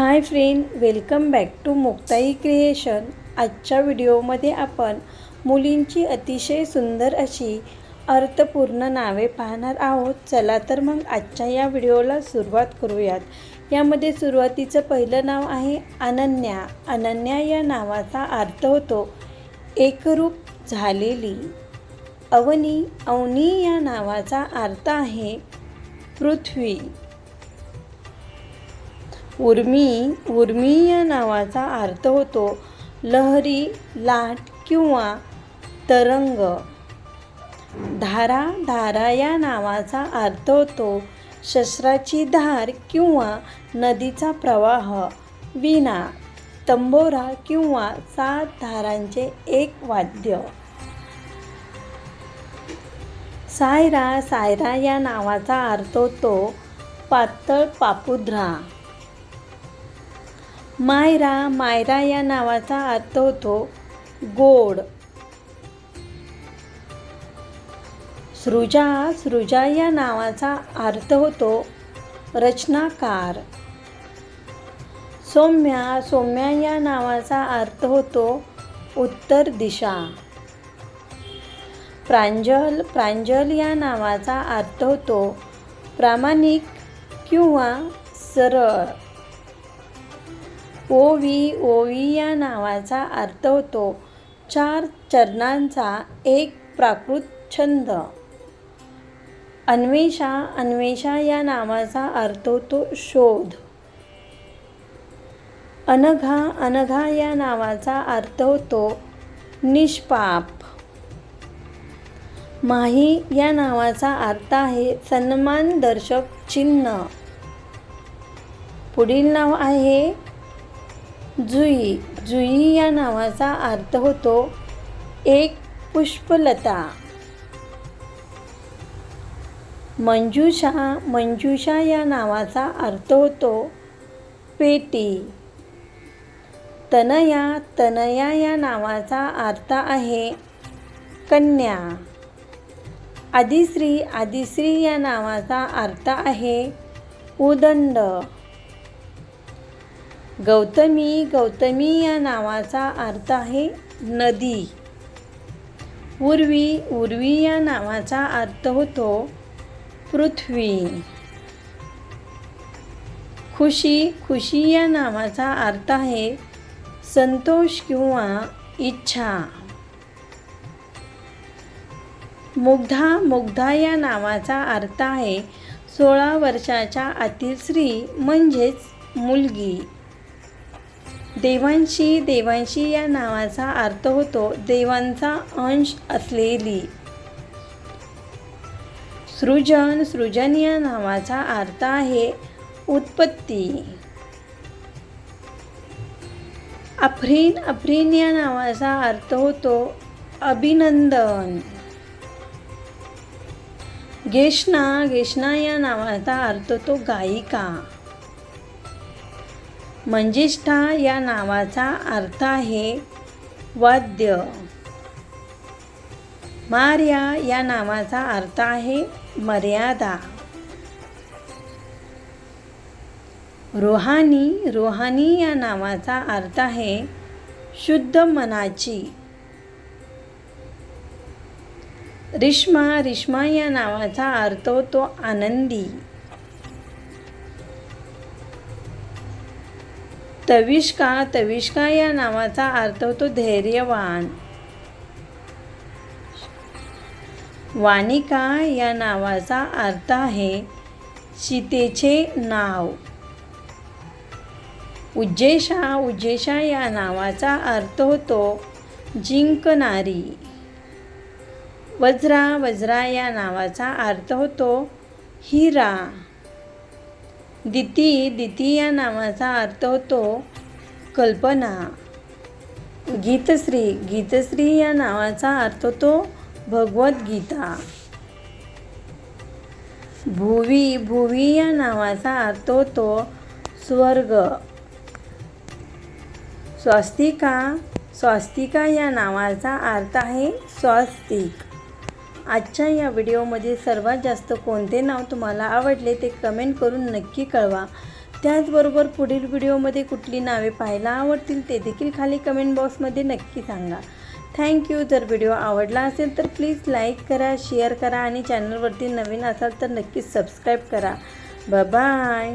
Hi friend welcome back to Muktai creation. आजच्या व्हिडिओमध्ये आपण मुलींची अतिशय सुंदर अशी अर्थपूर्ण नावे पाहणार आहोत. चला तर मग आजच्या या व्हिडिओला सुरुवात करूयात. यामध्ये सुरुवातीचं पहिलं नाव आहे अनन्या. अनन्या या नावाचा अर्थ होतो एकरूप झालेली. अवनी अवनी या नावाचा अर्थ आहे पृथ्वी. उर्मी उर्मी या नावाचा अर्थ होतो लहरी लाट किंवा तरंग. धारा धारा या नावाचा अर्थ होतो शस्त्राची धार किंवा नदीचा प्रवाह विणा तंबोरा किंवा सात धारांचे एक वाद्य. सायरा सायरा या नावाचा अर्थ होतो पातळ पापुद्रा. मायरा मायरा या नावाचा अर्थ होतो गोड. सृजा सृजा या नावाचा अर्थ होतो रचनाकार. सौम्या सौम्या या नावाचा अर्थ होतो उत्तर दिशा. प्रांजल प्रांजल या नावाचा अर्थ होतो प्रामाणिक किंवा सरळ. ओवी ओवी या नावाचा अर्थ होतो चार चरणांचा एक प्राकृत छंद. अन्वेषा अन्वेषा या नावाचा अर्थ होतो शोध. अनघा अनघा या नावाचा अर्थ होतो निष्पाप. माही या नावाचा अर्थ आहे सन्मानदर्शक चिन्ह. पुढील नाव आहे जुई जुई या नावाचा अर्थ होतो एक पुष्पलता. मंजुषा मंजुषा या नावाचा अर्थ होतो पेटी. तनया तनया या नावाचा अर्थ आहे कन्या. आदिश्री आदिश्री या नावाचा अर्थ आहे उदंड. गौतमी गौतमी या नावाचा अर्थ आहे नदी. उर्वी उर्वी या नावाचा अर्थ होतो पृथ्वी. खुशी खुशी या नावाचा अर्थ आहे संतोष किंवा इच्छा. मुग्धा मुग्धा या नावाचा अर्थ आहे सोळा वर्षाच्या आतील स्त्री म्हणजेच मुलगी. देवांशी देवांशी या नावाचा अर्थ होतो देवांचा अंश असलेली. सृजन सृजन या नावाचा अर्थ आहे उत्पत्ती. अफरीन अफरीन या नावाचा अर्थ होतो अभिनंदन. गेष्णा गेष्णा या नावाचा अर्थ होतो गायिका. मंजिष्ठा या नावाचा अर्थ आहे वाद्य. मार्या या नावाचा अर्थ आहे मर्यादा. रोहानी रोहानी या नावाचा अर्थ आहे शुद्ध मनाची. रिश्मा रिश्मा या नावाचा अर्थ होतो आनंदी. तविष्का तविष्का या नावाचा अर्थ होतो धैर्यवान. वानिका या नावाचा अर्थ आहे सीतेचे नाव. उज्जेशा उज्जेशा या नावाचा अर्थ होतो जिंकणारी. वज्रा वज्रा या नावाचा अर्थ होतो हिरा. दिती दिती या नावाचा अर्थ होतो कल्पना. गीतश्री गीतश्री या नावाचा अर्थ होतो भगवद्गीता. भुवी भुवी या नावाचा अर्थ होतो स्वर्ग. स्वास्तिका स्वास्तिका या नावाचा अर्थ आहे स्वास्तिक. आजच्या या व्हिडिओमध्ये सर्वात जास्त कोणते नाव तुम्हाला आवडले ते कमेंट करून नक्की कळवा. त्याचबरोबर पुढील व्हिडिओमध्ये कुठली नावे पाहायला आवडतील ते देखील खाली कमेंट बॉक्समध्ये नक्की सांगा. थँक्यू जर व्हिडिओ आवडला असेल तर प्लीज लाईक करा शेअर करा आणि चॅनलवरती नवीन असाल तर नक्कीच सबस्क्राईब करा. बाय